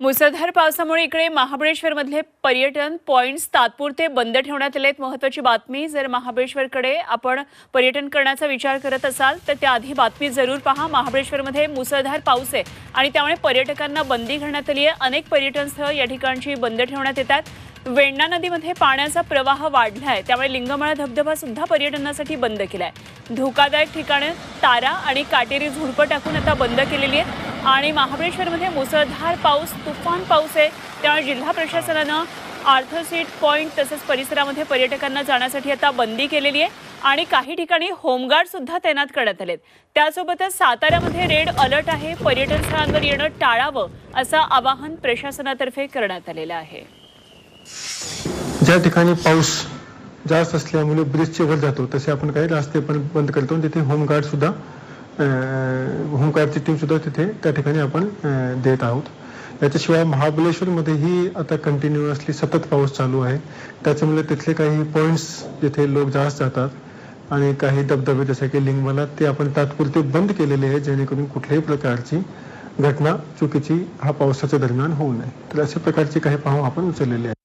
मुसळधार पावसामुळे इकडे महाबळेश्वरमधले पर्यटन पॉईंट्स तात्पुरते बंद ठेवण्यात आले आहेत महत्त्वाची बातमी जर महाबळेश्वरकडे आपण पर्यटन करण्याचा विचार करत असाल तर त्याआधी बातमी जरूर पहा. महाबळेश्वरमध्ये मुसळधार पाऊस आहे आणि त्यामुळे पर्यटकांना बंदी घालण्यात आली आहे. अनेक पर्यटनस्थळं या ठिकाणची बंद ठेवण्यात येतात. वेण्णा नदीमध्ये पाण्याचा प्रवाह वाढला आहे त्यामुळे लिंगमाळा धबधबा सुद्धा पर्यटनासाठी बंद केला आहे धोकादायक ठिकाणं तारा आणि काटेरी झुडपं टाकून आता बंद केलेली आहे आणि महाबळेश्वरमध्ये मुसळधार पाऊस तुफान पाऊस आहे. त्यामुळे जिल्हा प्रशासनानं आर्थर सीट पॉईंट तसंच परिसरामध्ये पर्यटकांना जाण्यासाठी आता बंदी केलेली आहे आणि काही ठिकाणी होमगार्ड सुद्धा तैनात करण्यात आलेत. त्यासोबतच साताऱ्यामध्ये रेड अलर्ट आहे. पर्यटन स्थळांवर येणं टाळावं असं आवाहन प्रशासनातर्फे करण्यात आलेलं आहे. ज्या ठिकाणी पाऊस जास्त असल्यामुळे ब्रिजचे वर जातो तसे आपण काही रस्ते पण बंद करतो तिथे होमगार्ड सुद्धा होमगार्डची टीम सुद्धा तिथे त्या ठिकाणी आपण देत आहोत. याच्याशिवाय महाबळेश्वरमध्येही आता कंटिन्युअसली सतत पाऊस चालू आहे. त्याच्यामुळे तिथले काही पॉइंट्स जिथे लोक जास्त जातात आणि काही धबधबे जसे की लिंगमाला ते आपण तात्पुरते बंद केलेले आहे जेणेकरून कुठल्याही प्रकारची घटना चुकीची हा पावसाच्या दरम्यान होऊ नये. तर अशा प्रकारचे काही पाहू आपण उचललेले आहे